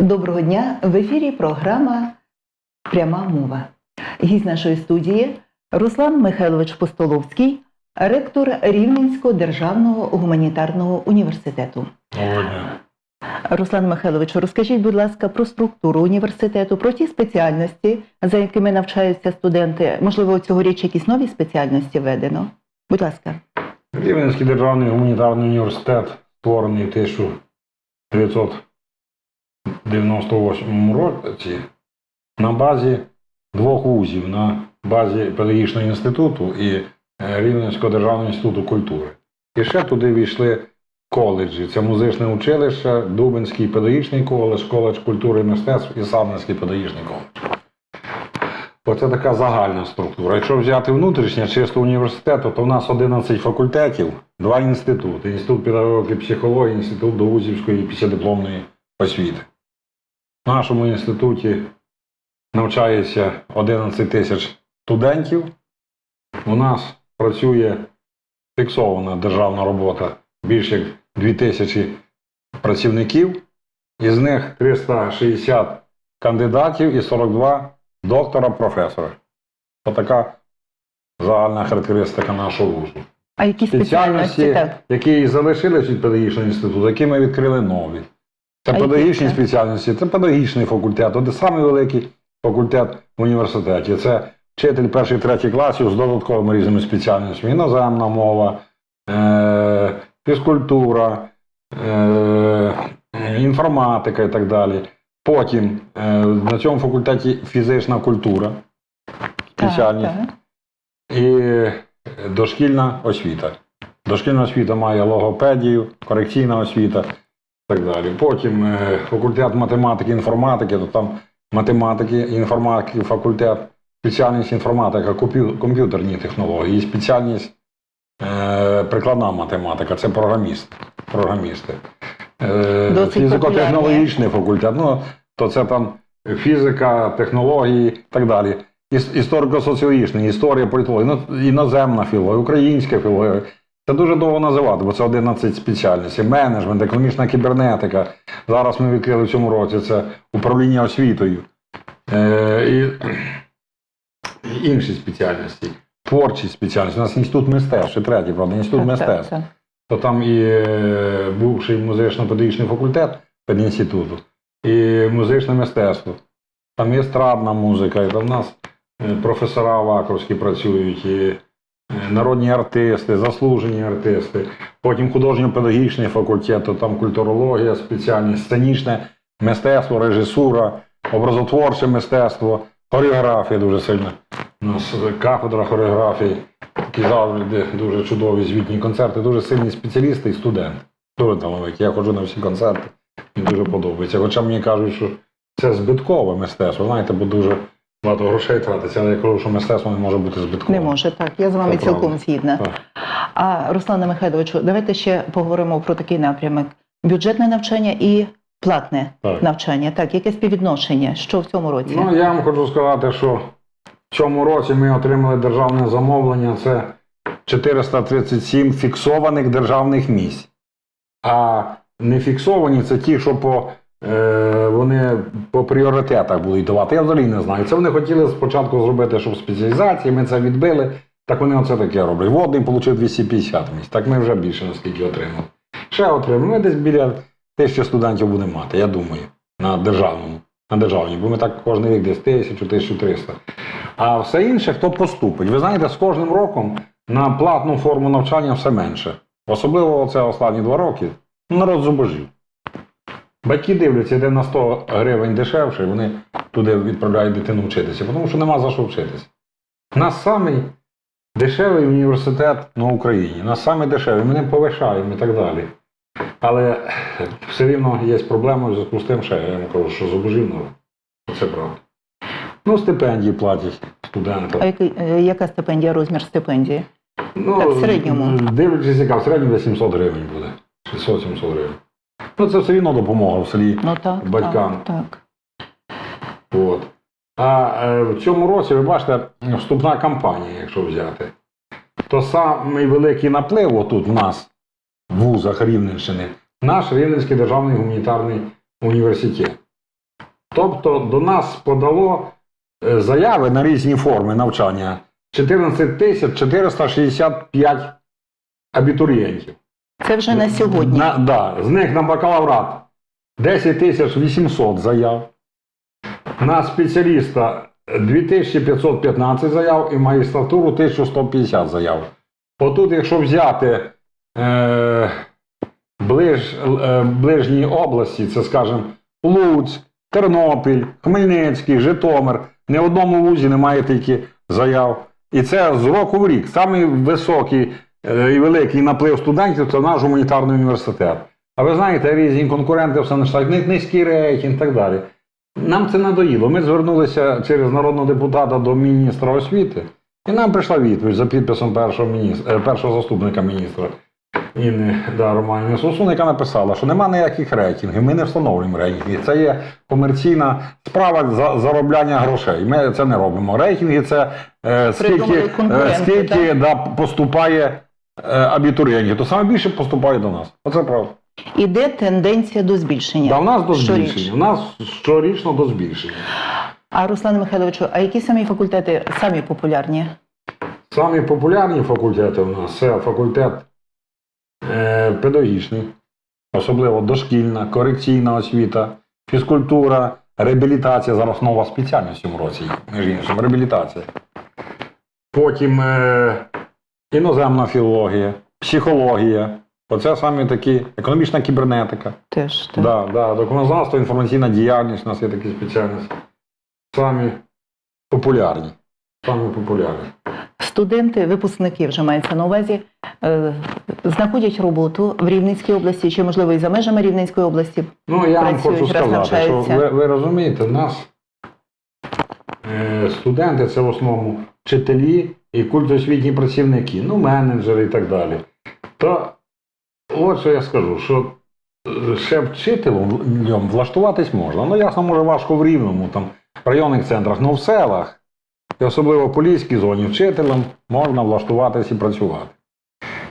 Доброго дня! В ефірі програма Пряма мова. Гість нашої студії Руслан Михайлович Постоловський, ректор Рівненського державного гуманітарного університету. Доброго дня. Руслан Михайлович, розкажіть, будь ласка, про структуру університету, про ті спеціальності, за якими навчаються студенти. Можливо, цьогоріч якісь нові спеціальності введено. Будь ласка. Рівненський державний гуманітарний університет створений в 1998 році на базі двох вузів, на базі педагогічного інституту і е, Рівненського державного інституту культури. І ще туди війшли коледжі. Це музичне училище, Дубинський педагогічний коледж, коледж культури і мистецтв і Савненський педагогічний коледж. Оце така загальна структура. Якщо взяти внутрішнє чисто університету, то в нас 11 факультетів, два інститути: інститут педагогіки і психології, інститут довузівської післядипломної освіти. В нашому інституті навчається 11 тисяч студентів. У нас працює фіксована державна робота більше як 2 тисячі працівників, із них 360 кандидатів і 42 доктора, професора. Отака загальна характеристика нашого вузу. А які? Спеціальності, які залишились від педагогічного інституту, які ми відкрили нові. Це А педагогічні спеціальності, це педагогічний факультет, один самий великий факультет в університеті. Це вчитель перших третіх класів з додатковими різними спеціальностями. Іноземна мова, е- фізкультура, е- інформатика і так далі. Потім е, на цьому факультеті фізична культура, спеціальність, Так, так. і дошкільна освіта. Дошкільна освіта має логопедію, корекційна освіта так далі. Потім е, факультет математики, інформатики, то там математики, інформатики, факультет, спеціальність інформатика, комп'ютерні технології, і спеціальність е, прикладна математика, це програміст, програмісти. Е, Фізико-технологічний факультет, ну, то це там фізика, технології і так далі. Іс- Історико-соціологічний, історія, політологія, ну, іноземна філологія, українська філологія. Це дуже довго називати, бо це 11 спеціальностей. Менеджмент, економічна кібернетика. Зараз ми відкрили в цьому році це управління освітою. Е, і, інші спеціальності. Творчі спеціальності. У нас інститут мистецтв, ще третій, правда, інститут мистецтв. То там і е, бувший музично-педагогічний факультет педінституту, і музичне мистецтво. Там є естрадна музика, і там в нас е, професора Аваковські працюють, і народні артисти, заслужені артисти. Потім художньо-педагогічний факультет, то там культурологія, спеціальність, сценічне мистецтво, режисура, образотворче мистецтво, хореографія дуже сильна. У нас кафедра хореографії, такі завжди дуже чудові звітні концерти, дуже сильні спеціалісти і студенти. Дуже талановиті. Я ходжу на всі концерти, мені дуже подобається. Хоча мені кажуть, що це збиткове мистецтво, знаєте, бо дуже багато грошей тратиться, але я кажу, що мистецтво не може бути збитковим. Не може, так. Я з вами Це цілком правда. згідна. Так. А Руслане Михайловичу, давайте ще поговоримо про такий напрямок: бюджетне навчання і платне Так. навчання. Так, яке співвідношення? Що в цьому році? Ну, я вам хочу сказати, що в цьому році ми отримали державне замовлення. Це 437 фіксованих державних місць. А не фіксовані це ті, що по, вони по пріоритетах будуть давати. Я взагалі не знаю. Це вони хотіли спочатку зробити, щоб спеціалізації, ми це відбили. Так вони оце таке роблять. Водний отримав 250 місць. Так ми вже більше наскільки отримали. Ще отримали. Ми десь біля тисячі студентів будемо мати, я думаю, на державному. На державній, бо ми так кожен рік десь тисячу, 1300. А все інше, хто поступить. Ви знаєте, з кожним роком на платну форму навчання все менше. Особливо це останні два роки. Народ зубожів. Батьки дивляться, де на 100 гривень дешевше, вони туди відправляють дитину вчитися, тому що нема за що вчитися. У нас самий дешевий університет на Україні. У нас самий дешевий, ми не повишаємо і так далі. Але все рівно є проблема в зв'язку з тим, що я вам кажу, що зубожів народ. Це правда. Ну, стипендії платять студентам. А який, е, яка стипендія, розмір стипендії? Ну, Так, в середньому. Дивлячись, яка в середньому десь 700 гривень буде. 600-700 гривень. Ну, це все рівно допомога в селі. Ну так, Батькам. так, так. От. А е, в цьому році, ви бачите, вступна кампанія, якщо взяти, то самий великий наплив отут в нас, в вузах Рівненщини, наш Рівненський державний гуманітарний університет. Тобто до нас подало е, заяви на різні форми навчання 14 465 абітурієнтів. Це вже на сьогодні. На, да, з них на бакалаврат 10 тисяч 800 заяв. На спеціаліста 2515 заяв і магістратуру 1150 заяв. Отут, якщо взяти е, ближ, е, ближні області, це, скажімо, Луцьк, Тернопіль, Хмельницький, Житомир, ні в одному вузі немає тільки заяв. І це з року в рік. Самий високий і великий наплив студентів це наш гуманітарний університет. А ви знаєте, різні конкуренти все починають низький рейтинг і так далі. Нам це надоїло. Ми звернулися через народного депутата до міністра освіти, і нам прийшла відповідь за підписом першого, міністра, е, першого заступника міністра Інни да, Романівни Сусун, яка написала, що немає ніяких рейтингів, ми не встановлюємо рейтинги. Це є комерційна справа за заробляння грошей. Ми це не робимо. Рейтинги це е, скільки, е, скільки да, поступає е, абітурієнтів, то саме більше поступає до нас. Оце правда. Іде тенденція до збільшення. Да, у нас до щоріч. збільшення. У нас щорічно до збільшення. А Руслане Михайловичу, а які самі факультети самі популярні? Самі популярні факультети у нас це факультет е, педагогічний, особливо дошкільна, корекційна освіта, фізкультура, реабілітація. Зараз нова спеціальність в цьому році, між іншим, реабілітація. Потім е, іноземна філологія, психологія. Оце саме такі економічна кібернетика. Теж так. Да, да, документознавство, інформаційна діяльність, у нас є такі спеціальності. Самі популярні. Самі популярні. Студенти, випускники вже мається на увазі, е, знаходять роботу в Рівненській області чи, можливо, і за межами Рівненської області. Ну, я вам хочу сказати, що ви, ви розумієте, у нас е, студенти це в основному вчителі і культосвітні працівники, ну, менеджери і так далі. То от що я скажу, що е, ще вчителем влаштуватись можна. Ну, ясно, може, важко в рівному, там, в районних центрах, але в селах, і особливо в поліській зоні, вчителем можна влаштуватись і працювати.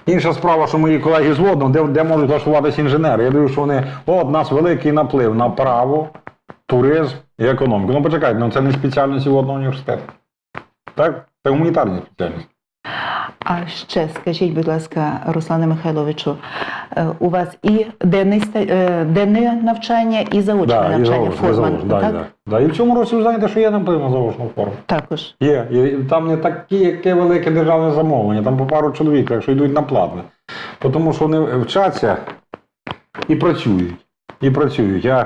Інша справа, що мої колеги з водного, де, де можуть влаштуватися інженери. Я дивлюся, що вони, о, в нас великий наплив на право, туризм і економіку. Ну почекайте, ну це не спеціальності водного університету. Так? Це гуманітарні спеціальності. А ще скажіть, будь ласка, Руслане Михайловичу, е, у вас і денне, денне навчання, і заочне Да, навчання і форма, заочно, да, так? да, да. І в цьому році ви знаєте, що є наплив на заочну форму. Також. Є. І там не такі, яке велике державне замовлення, там по пару чоловік, якщо йдуть на платне. Тому що вони вчаться і працюють. І працюють. Я,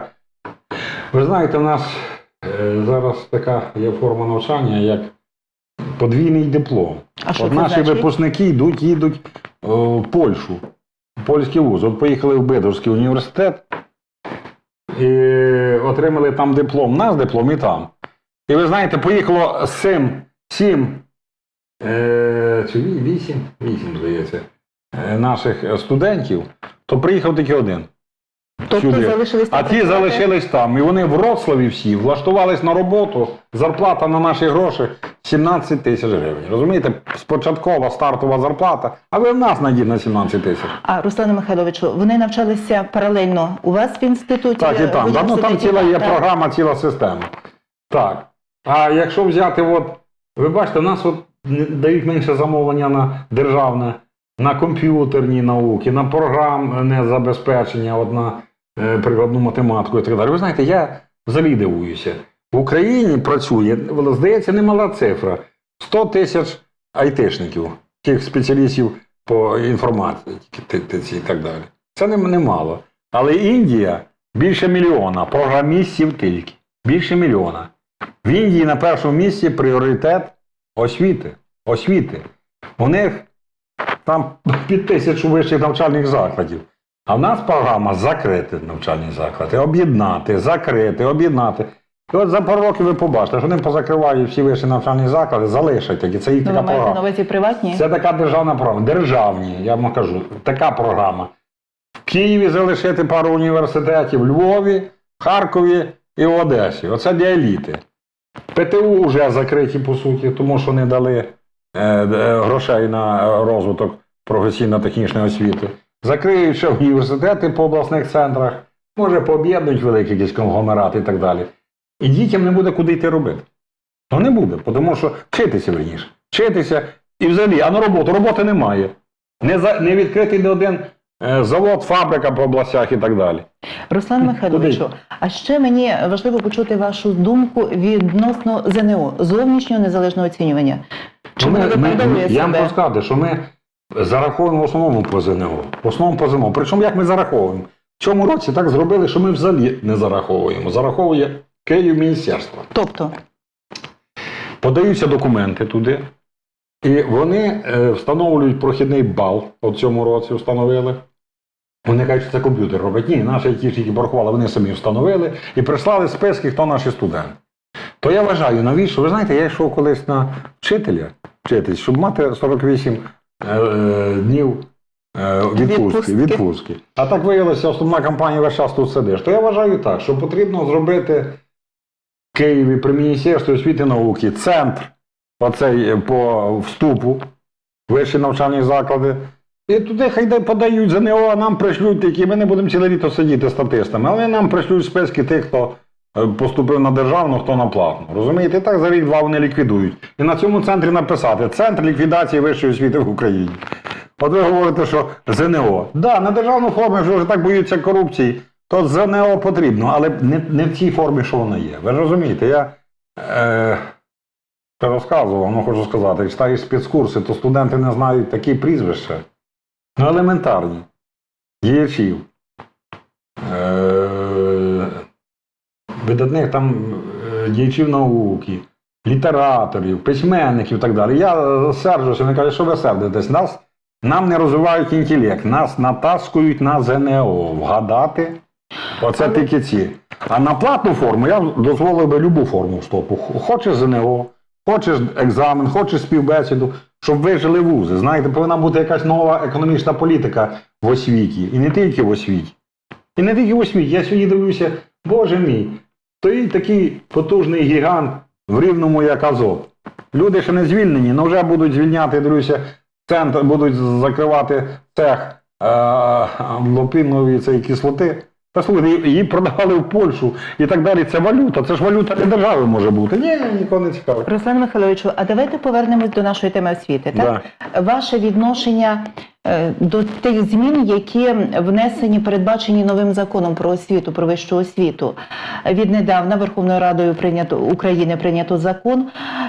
ви знаєте, у нас е, зараз така є форма навчання, як подвійний диплом. А що От це наші значить? випускники йдуть, їдуть е, в Польщу, в польський вуз. От поїхали в Бедорський університет і отримали там диплом. Нас диплом і там. І ви знаєте, поїхало сім, сім е, чи ві- вісім, вісім, здається, е, наших студентів, то приїхав тільки один. Тобто сюди. залишились А ті працювати? залишились там. І вони в Вроцлаві всі влаштувались на роботу. Зарплата на наші гроші 17 тисяч гривень. Розумієте, спочаткова стартова зарплата, а ви в нас знайдіть на 17 тисяч. А Руслане Михайловичу, вони навчалися паралельно у вас в інституті? Так, і е, там. Да, ну, там ціла є Так. програма, ціла система. Так. А якщо взяти, от, ви бачите, в нас от дають менше замовлення на державне, на комп'ютерні науки, на програмне забезпечення, от на прикладну математику і так далі. Ви знаєте, я взагалі дивуюся. В Україні працює, здається, немала цифра. 100 тисяч айтишників, тих спеціалістів по інформатиці і так далі. Це немало. Але Індія більше мільйона програмістів тільки. Більше мільйона. В Індії на першому місці пріоритет освіти. Освіти. У них там під тисячу вищих навчальних закладів. А в нас програма закрити навчальні заклади, об'єднати, закрити, об'єднати. І от за пару років ви побачите, що вони позакривають всі вищі навчальні заклади, залишать такі. Це їх Ну, ви така маєте на програма. увазі приватні? Це така державна програма. Державні, я вам кажу, така програма. В Києві залишити пару університетів, в Львові, Харкові і в Одесі. Оце для еліти. ПТУ вже закриті, по суті, тому що не дали е, е, грошей на розвиток професійно-технічної освіти. Закриють ще університети по обласних центрах, може пооб'єднують великі якісь конгломерати і так далі. і дітям не буде куди йти робити. Ну не буде, тому що вчитися верніше. Вчитися і взагалі, а на роботу роботи немає. Не, за, не відкритий не один е, завод, фабрика по областях і так далі. Руслан Михайловичу, а ще мені важливо почути вашу думку відносно ЗНО, зовнішнього незалежного оцінювання. Чи Ну, воно ми, ми, я вам сказати, що ми зараховуємо в основному по ЗНО. В основному по ЗНО. Причому як ми зараховуємо? В цьому році так зробили, що ми взагалі не зараховуємо. Зараховує Київ Міністерство. Тобто, Подаються документи туди, і вони е, встановлюють прохідний бал у цьому році встановили. Вони кажуть, що це комп'ютер робить. Ні, наші айтішники порахували, вони самі встановили і прислали списки, хто наші студенти. То я вважаю, навіщо? Ви знаєте, я йшов колись на вчителя вчитись, щоб мати 48 е, е, днів е, відпустки, Відпустки. А так виявилося, основна компанія весь час тут сидиш. То я вважаю так, що потрібно зробити в Києві при Міністерстві освіти і науки центр оцей е, по вступу, вищі навчальні заклади. І туди хай де подають ЗНО, а нам пришлють такі, ми не будемо ціле літо сидіти статистами, але нам пришлють списки тих, хто е, поступив на державну, хто на платну. Розумієте, і так за рік-два вони ліквідують. І на цьому центрі написати Центр ліквідації вищої освіти в Україні. От ви говорите, що ЗНО. Так, да, на державну форму, якщо вже так боються корупції, то ЗНО потрібно, але не, не в цій формі, що вона є. Ви розумієте, я е, розказував, ну хочу сказати, читаєш спецкурси, то студенти не знають такі прізвища. Ну, елементарні. Діячів. Е, видатних там е, діячів науки, літераторів, письменників і так далі. Я сержуся, вони кажуть, що ви сердитесь? Нас, нам не розвивають інтелект, нас натаскують на ЗНО. Вгадати. Оце тільки ці. А на платну форму я дозволив би любу форму вступу. Хочеш ЗНО, хочеш екзамен, хочеш співбесіду, щоб ви жили вузи. Знаєте, повинна бути якась нова економічна політика в освіті. І не тільки в освіті. І не тільки в освіті. Я сьогодні дивлюся, боже мій, стоїть такий потужний гігант в рівному, як Азот. Люди ще не звільнені, але вже будуть звільняти, дивлюся, центр, будуть закривати цех е, лопинової цієї кислоти. Та слухайте, її продавали в Польщу і так далі. Це валюта, це ж валюта для держави може бути. Ні, нікого не цікаво. Руслан Михайловичу, а давайте повернемось до нашої теми освіти. Так? Ваше відношення до тих змін, які внесені, передбачені новим законом про освіту, про вищу освіту. Віднедавна Верховною Радою прийнято України прийнято закон,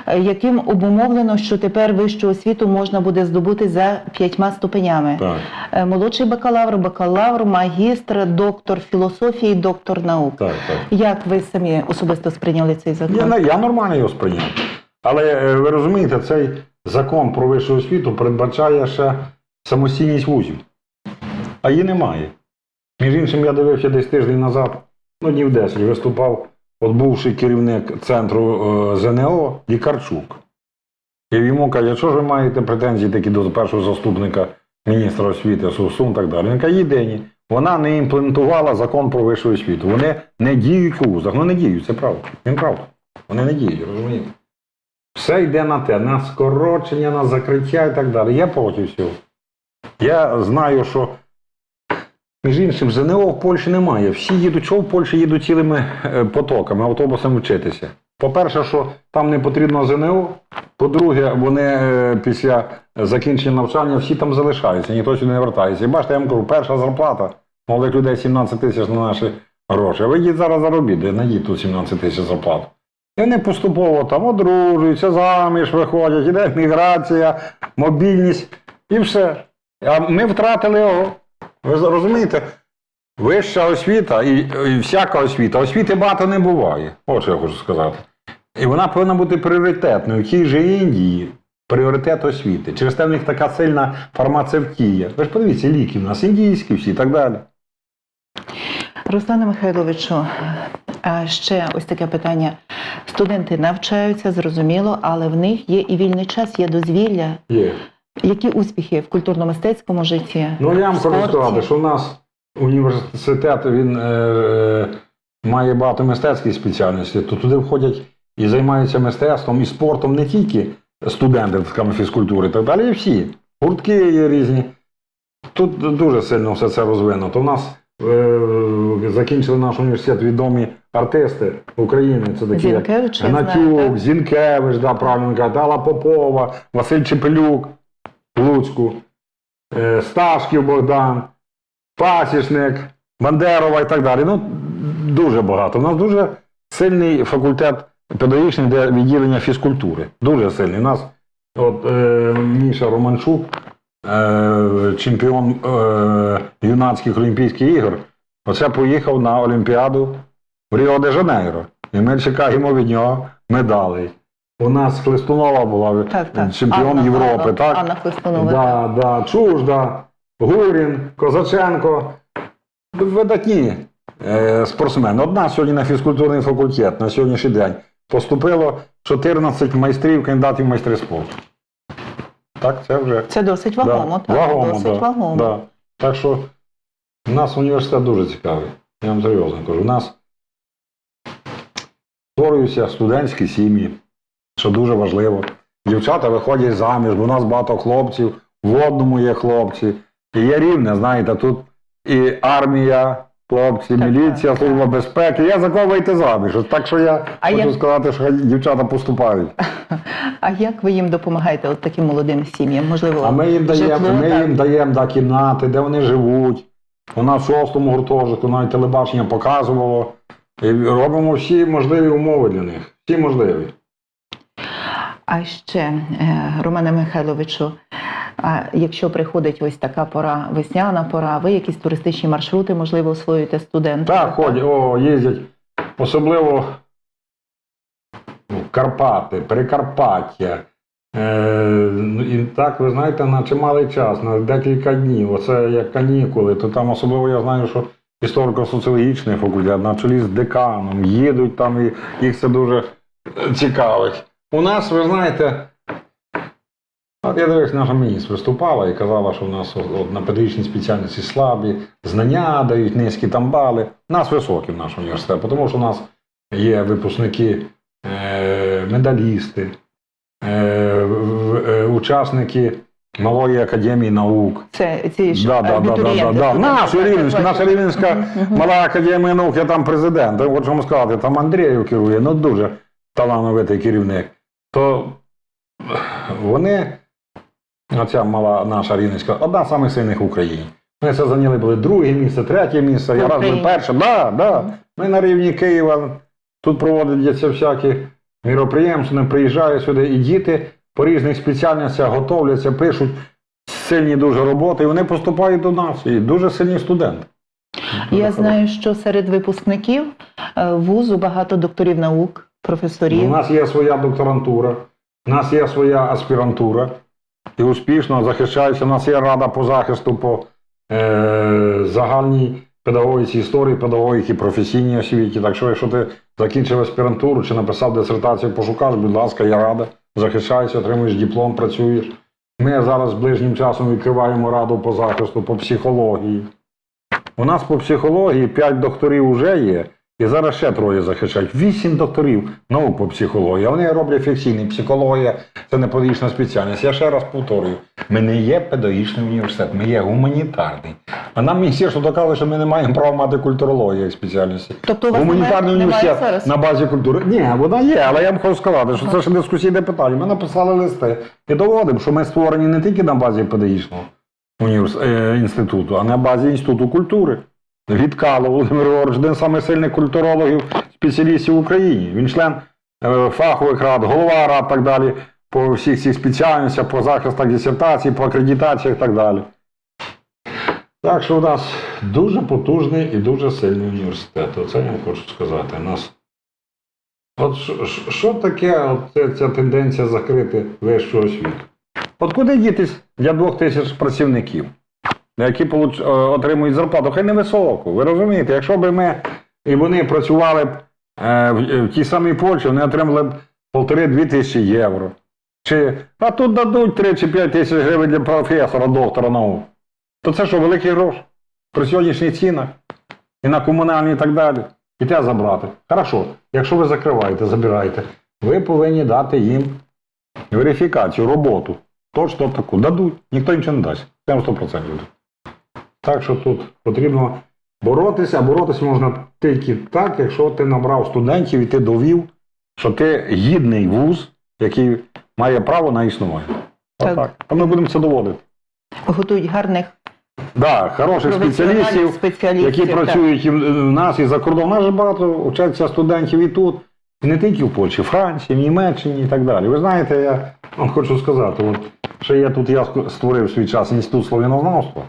е, яким обумовлено, що тепер вищу освіту можна буде здобути за п'ятьма ступенями. Так. Е, Молодший бакалавр, бакалавр, магістр, доктор філософії, доктор наук. Так, так. Як ви самі особисто сприйняли цей закон? Я, я нормально його сприйняв. Але е, ви розумієте, цей закон про вищу освіту передбачає ще самостійність вузів. А її немає. Між іншим, я дивився десь тиждень назад, ну днів 10, виступав от бувший керівник центру е, ЗНО Лікарчук. І йому каже, що ж ви маєте претензії такі до першого заступника міністра освіти Сусун і так далі. Він каже, єдині. Вона не імплементувала закон про вищу освіту. Вони не діють у вузах. Ну не діють, це правда. Він правда. Вони не діють, розумієте? Все йде на те, на скорочення, на закриття і так далі. Я проти всього. Я знаю, що між іншим ЗНО в Польщі немає. Всі їдуть, що в Польщі їдуть цілими е, потоками, автобусами вчитися. По-перше, що там не потрібно ЗНО. По-друге, вони е, після закінчення навчання всі там залишаються, ніхто сюди не вертається. І бачите, я вам кажу, перша зарплата молодих людей 17 тисяч на наші гроші. Ви йдіть зараз заробіть, де знайдіть тут 17 тисяч зарплат. І вони поступово там одружуються, заміж виходять, іде міграція, мобільність і все. А ми втратили його. Ви розумієте? Вища освіта і, і всяка освіта. Освіти багато не буває. От що я хочу сказати. І вона повинна бути пріоритетною. В тій же Індії пріоритет освіти. Через те в них така сильна фармацевтія. Ви ж подивіться, ліки в нас індійські всі і так далі. Руслане Михайловичу, ще ось таке питання. Студенти навчаються, зрозуміло, але в них є і вільний час, є дозвілля. Є. Які успіхи в культурно-мистецькому житті? Ну, я вам спорті? сказати, що у нас університет він е, е, має багато мистецьких спеціальностей, то туди входять і займаються мистецтвом і спортом не тільки студенти фізкультури і так далі, і всі. Гуртки є різні. Тут дуже сильно все це розвинуто. У нас е, закінчили наш університет відомі артисти України. Це такі Зінкевич, Гнатюк. Зінкевич, да, правильно Алла Попова, Василь Чепелюк Луцьку, е, Сташків Богдан, Пасічник, Бандерова і так далі. Ну, дуже багато. У нас дуже сильний факультет педагогічний, де відділення фізкультури. Дуже сильний. У нас от, е, Міша Романчук, е, чемпіон е, юнацьких Олімпійських ігор, оце поїхав на Олімпіаду в Ріо де Жанейро. І ми чекаємо від нього медалей. У нас Хлистунова була Так, так. чемпіон Анна, Європи, Анна, так? Анна Хлистунова. Да, да, Чужда, Гурін, Козаченко. Видатні е, спортсмени. Одна сьогодні на фізкультурний факультет на сьогоднішній день поступило 14 майстрів, кандидатів в майстри спорту. Так, це вже Це досить вагомо, да, так. вагомо, досить да, вагомо. Да. Так що у нас університет дуже цікавий. Я вам серйозно кажу. У нас створюються студентські сім'ї, що дуже важливо. Дівчата виходять заміж, бо у нас багато хлопців, в одному є хлопці. І є рівне, знаєте, тут і армія, хлопці, міліція, служба безпеки. Я за кого вийти заміж. Так що я А хочу як- сказати, що дівчата поступають. А як ви їм допомагаєте от таким молодим сім'ям? Можливо, А ми їм даємо, ми їм даємо да, кімнати, де вони живуть. У нас в шостому гуртожитку навіть телебачення показувало. І робимо всі можливі умови для них. Всі можливі. А ще, е, Романе Михайловичу, якщо приходить ось така пора, весняна пора, ви якісь туристичні маршрути, можливо, освоюєте студентам? Так, ходять, о, їздять. Особливо ну, Карпати, Прикарпаття. Е, ну, і так, ви знаєте, на чималий час, на декілька днів. Оце як канікули, то там особливо я знаю, що історико-соціологічний факультет на чолі з деканом, їдуть там і їх це дуже цікавить. У нас, ви знаєте, от я дивився, наша міністр виступала і казала, що в нас от, на педагогічній спеціальності слабі, знання дають низькі там бали. У нас високі в наш університет, тому що у нас є випускники, е, медалісти, е, е, учасники Малої академії наук. Це ці ж Да, да, да, да, да, Наша Рівненська, наша Рівненська мала академія наук, я там президент. Я хочу вам сказати, там Андрієв керує, ну дуже талановитий керівник. То вони, оця мала наша Рівненська, одна з самих сильних в Україні. Ми це зайняли були друге місце, третє місце, я раз був перше. Да, да. Ми на рівні Києва. Тут проводяться всякі міроприємства, приїжджають сюди, і діти по різних спеціальностях готовляться, пишуть сильні дуже роботи, і вони поступають до нас. І дуже сильні студенти. Я знаю, що серед випускників е, вузу багато докторів наук, професорів. У нас є своя докторантура, у нас є своя аспірантура, і успішно захищається. У нас є рада по захисту по е, загальній педагогіці історії, педагогіки, професійній освіті. Так що, якщо ти закінчив аспірантуру чи написав дисертацію, пошукаєш, будь ласка, я рада, захищайся, отримуєш диплом, працюєш. Ми зараз ближнім часом відкриваємо раду по захисту, по психології. У нас по психології 5 докторів вже є, і зараз ще троє захищають. Вісім докторів наук по психології. Вони роблять фікційний. Психологія це не педагогічна спеціальність. Я ще раз повторюю: ми не є педагогічний університет, ми є гуманітарний. А нам міністерство доказує, що ми не маємо права мати культурологію як спеціальності. Тобто у вас Гуманітарний немає, немає університет зараз? на базі культури. Ні, вона є, але я вам хочу сказати, що це ще дискусійне питання. Ми написали листи і доводимо, що ми створені не тільки на базі педагогічного е, інституту, а на базі інституту культури. Гідкало Володимир Григорович, один з самих культурологів, спеціалістів в Україні. Він член е, фахових рад, голова рад так далі, по всіх цих спеціальностях, по захистах дисертацій, по акредитаціях і так далі. Так що у нас дуже потужний і дуже сильний університет. Оце я вам хочу сказати. У нас От що- таке от ця тенденція закрити вищу освіту? От куди дітись для двох тисяч працівників, які е, отримують зарплату, хай невисоку. Ви розумієте, якщо б ми і вони працювали б е, в, в тій самій Польщі, вони отримали б полтори-дві тисячі євро. Чи, а тут дадуть 3 чи 5 тисяч гривень для професора, доктора наук. То це що, великі гроші? При сьогоднішніх цінах і на комунальні і так далі. І те забрати. Хорошо, якщо ви закриваєте, забираєте, ви повинні дати їм верифікацію, роботу. Точно таку. Дадуть. Ніхто нічого не дасть. Прямо 100% дадуть. Так що тут потрібно боротися, а боротися можна тільки так, якщо ти набрав студентів і ти довів, що ти гідний вуз, який має право на існування. Так. Отак. А ми будемо це доводити. Готують гарних Да, хороших спеціалістів, спеціалістів. які так. працюють і в нас і за кордоном. У нас же багато вчаться студентів і тут, і не тільки в Польщі, в Франції, в Німеччині і так далі. Ви знаєте, я вам хочу сказати, от, що я тут я створив свій час інститут слов'янознавства,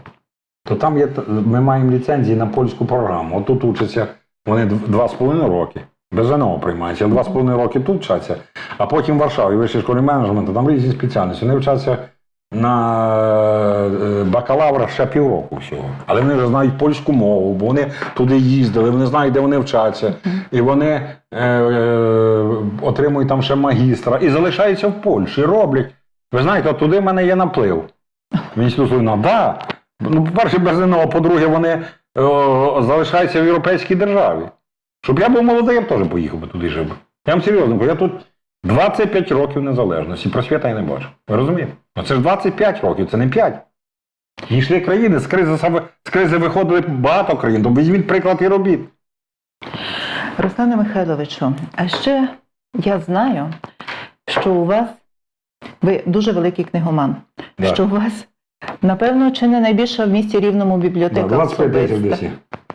то там є, ми маємо ліцензії на польську програму. От тут учаться вони дв- два з половиною роки. Без ЗНО приймаються, два з половиною роки тут вчаться, а потім в Варшаві, вищій школі менеджменту, там різні спеціальності. Вони вчаться на е, бакалавра ще півроку всього. Але вони вже знають польську мову, бо вони туди їздили, вони знають, де вони вчаться. І вони е, е, отримують там ще магістра і залишаються в Польщі, роблять. Ви знаєте, от туди в мене є наплив. В інститут Луїна. Да. Ну, по-перше, без ЗНО, по-друге, вони о, залишаються в європейській державі. Щоб я був молодий, я б теж поїхав би туди жив. Я вам серйозно, кажу, я тут 25 років незалежності, просвіта я не бачу. Ви розумієте? Ну це ж 25 років, це не 5. Йшли країни, з кризи, з кризи виходили багато країн, то візьміть приклад і робіть. Руслане Михайловичу, а ще я знаю, що у вас ви дуже великий книгоман. Да. Що у вас, напевно, чи не найбільша в місті рівному Да, 25 тисяч особиста десь.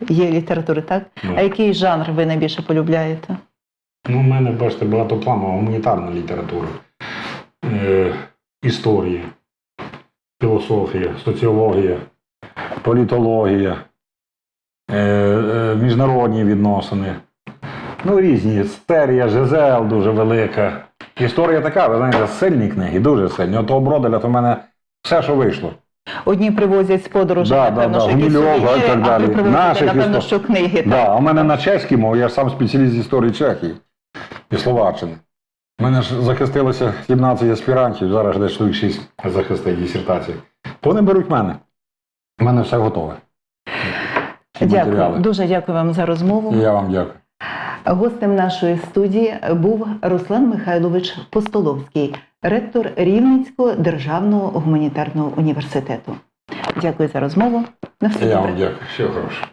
є. є літератури, так? Да. А який жанр ви найбільше полюбляєте? Ну, у мене, бачите, багатопланова гуманітарна література, е, історія, філософія, соціологія, політологія, е, е, міжнародні відносини. Ну, різні. Серія, Жизел дуже велика. Історія така, ви знаєте, сильні книги, дуже сильні. Ото Броделя, то в мене все, що вийшло. Одні привозять з подорожі, Да, напевно, да, що да, якісь Гумільова і сувеніри, так а ви далі. привозите, Наших напевно, істор- що книги. Да, так? а у мене на чеській мові, я ж сам спеціаліст з історії Чехії і Словаччини. У мене ж захистилося 17 аспірантів, зараз десь чоловік 6 захистить дисертації. То вони беруть мене. У мене все готове. Дякую, матеріали. дуже дякую вам за розмову. І я вам дякую. Гостем нашої студії був Руслан Михайлович Постоловський, ректор Рівненського державного гуманітарного університету. Дякую за розмову. На все я добре. вам дякую. Всього хорошого.